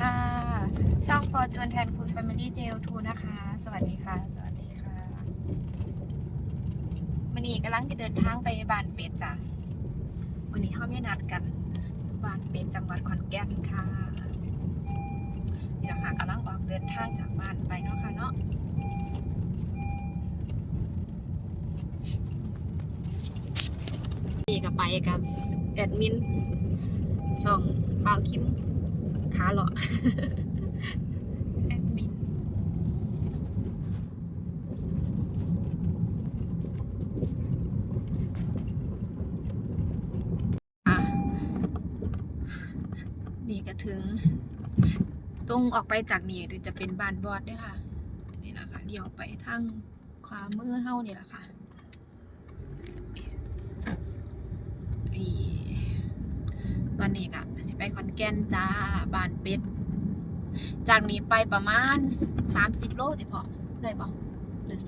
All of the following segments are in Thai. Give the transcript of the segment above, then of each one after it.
ค่ะ ช่องฟอร์จูนแทนคุณ Family j 2นะคะ สวัสดีค่ะ สวัสดีค่ะวันนี้กำลังจะเดินทางไปบ้านเป็ดจ้ะวันนี้ห้องไม่นัดกันบ้านเป็ดจังหวัดขอนแก่นค่ะ นี่แหละค่ะกำลังออกเดินทางจากบ้านไปเนาะค่ะเนาะนี่ก็ไปกับแอดมินช่องบ่าวคิม ขาเลาะแอดมินอะนี่ก็ถึง ตรงออกไปจากนี่ถึงจะเป็นบ้านบอดด้วยค่ะ นี่แหละค่ะเลี้ยวไปทางขวามือเฮ้านี่แหละค่ะอี ตอนนี้ก็สิไปขอนแก่นจ้าบ้านเป็ด จากนี้ไปประมาณ 30 โลติพอได้บ่หรือ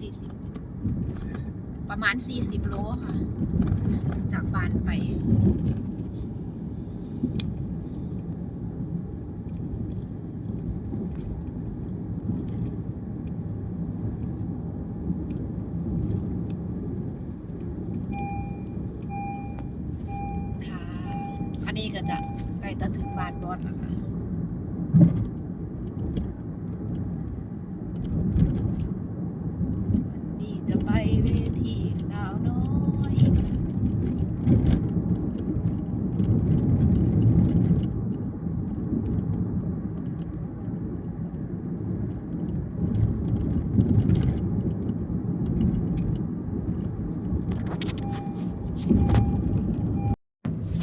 40 ประมาณ 40 โลค่ะ จากบ้านไป ค่ะ อันนี้ก็จะใกล้จะถึงบ้านบอสแล้วค่ะวันนี้จะไปเวทีสาวน้อย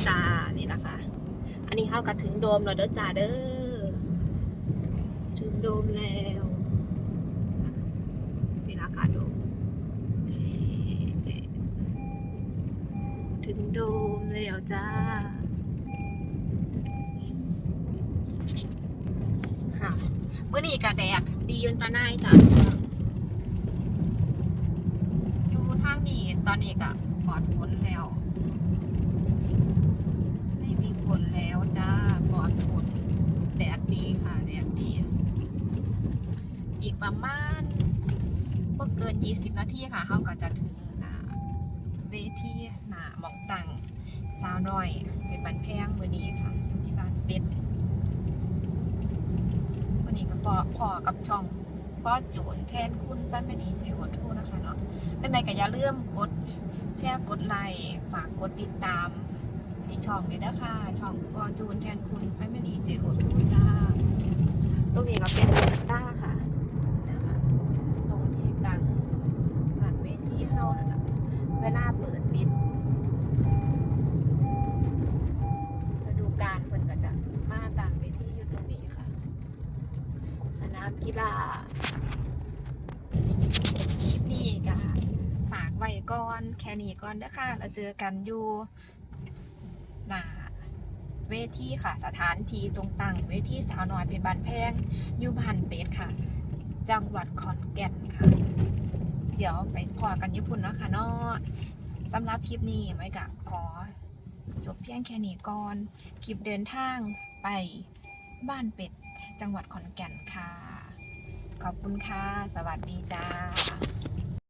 จ้า นี่นะคะ อันนี้เข้ากับถึงโดมแล้วเด้อจ้าเด้อ ถึงโดมแล้ว นี่นะคะโดมถึงโดมแล้วจ้า ค่ะเมื่อนี้กะแดดดียนตาหนายจ้ะอยู่ทางนี้ตอนนี้ก็ปลอดฝนแล้ว ไม่มีฝนแล้วจ้าปลอดฝนแดดดีค่ะแดดดี อีก ประมาณบ่เกิน 20 นาทีค่ะเขาก็จะถึงนาเวทีหนาหมองตังสาวน้อยเป็นบันแพงมือนี้ค่ะอยู่ที่บ้านเป็ดวันนี้ก็พอพอกับช่องพ่อจูนแทนคุณแฟมิลี่เจโอทูนะคะเนาะจังใดก็อย่าลืมกดแชร์กดไลค์ฝากกดติดตามให้ช่องเลยนะคะช่องฟอจูนแทนคุณแฟมิลี่เจโอทูจ้าตรงนี้ก็เป็นจ้าค่ะนะคะตรงที่ตั้งหลังเวทีเฮานั่นแหละเวลาเปิดปิดฤดูกาลเพิ่นก็จะมาต่างเวทีอยู่ตรงนี้ค่ะ สนามกีฬาคลิปนี้ก็ฝากไว้ก่อนแค่นี้ก่อนเด้อค่ะแล้วเจอกันอยู่หน้าเวทีค่ะสถานที่ตรงตังเวทีสาวน้อยเพชรบานแพงอยู่บ้านเป็ดค่ะ จังหวัดขอนแก่นค่ะ เดี๋ยวไปพอกันญี่ปุ่นเนาะค่ะเนาะสำหรับคลิปนี้ไม่กะขอจบเพียงแค่นี้ก่อน คลิปเดินทางไป บ้านเป็ด จังหวัดขอนแก่นค่ะ ขอบคุณค่ะ สวัสดีจ้า